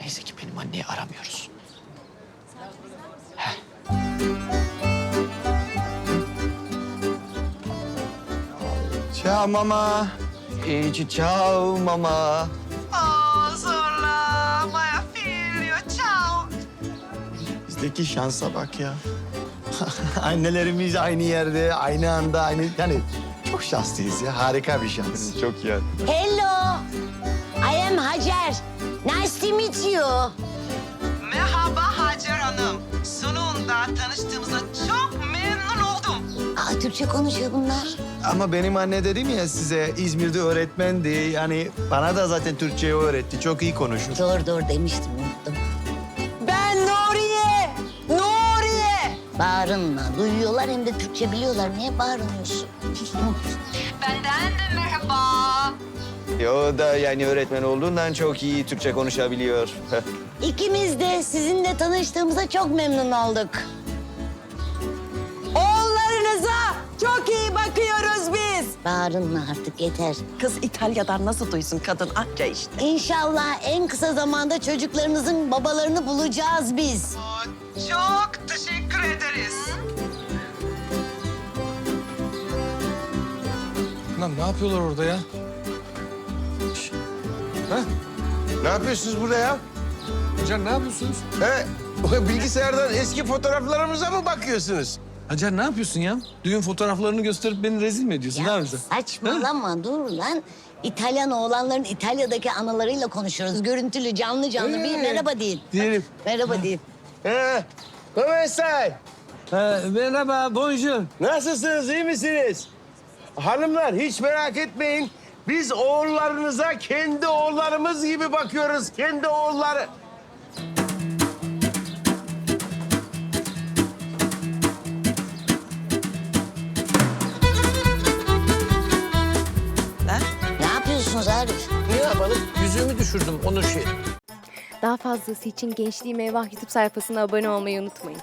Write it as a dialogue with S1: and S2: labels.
S1: Neyse ki benim anneyi aramıyoruz.
S2: Ciao mama. İyi ciao mama.
S3: Oh, Zola, my filho, ciao.
S2: Bizdeki şansa bak ya. Annelerimiz aynı yerde, aynı anda, aynı... Yani çok şanslıyız ya. Harika bir şans. Çok iyi.
S4: Hello. I am Hacer. Nice to meet you.
S3: Merhaba Hacer Hanım. Sonunda tanıştığımıza çok memnun oldum.
S4: Aa, Türkçe konuşuyor bunlar.
S2: Ama benim anne dedim ya size İzmir'de öğretmendi. Yani bana da zaten Türkçeyi öğretti. Çok iyi konuşur.
S4: Doğru doğru demiştim unuttum.
S3: Ben Nuriye, Nuriye.
S4: Bağırınma. Duyuyorlar hem de Türkçe biliyorlar. Niye bağırıyorsun?
S3: Benden.
S2: O da yani öğretmen olduğundan çok iyi Türkçe konuşabiliyor.
S4: İkimiz de sizinle tanıştığımıza çok memnun olduk.
S5: Oğullarınıza çok iyi bakıyoruz biz.
S4: Bağırınma artık yeter.
S5: Kız İtalya'dan nasıl duysun kadın anca işte.
S4: İnşallah en kısa zamanda çocuklarınızın babalarını bulacağız biz.
S3: Çok teşekkür ederiz.
S6: Lan ne yapıyorlar orada ya?
S7: Ne yapıyorsunuz burada ya?
S6: Hacer ne yapıyorsunuz?
S7: He? Bilgisayardan eski fotoğraflarımıza mı bakıyorsunuz?
S6: Hacer ne yapıyorsun ya? Düğün fotoğraflarını gösterip beni rezil mi ediyorsun?
S4: Ya saçmalama dur lan. İtalyan oğlanların İtalya'daki analarıyla konuşuyoruz. Görüntülü, canlı canlı. Bir
S7: Ee,
S4: merhaba deyin.
S6: Diyelim.
S4: Merhaba deyin.
S7: He? Come stai?
S6: Ha, merhaba, bonjour.
S7: Nasılsınız, iyi misiniz? Hanımlar hiç merak etmeyin. Biz oğullarınıza kendi oğullarımız gibi bakıyoruz. Kendi oğulları.
S4: Ne yapıyorsunuz Arif?
S8: Ne yapalım? Yüzüğümü düşürdüm onun şey.
S9: Daha fazlası için Gençliğim Eyvah YouTube sayfasına abone olmayı unutmayın.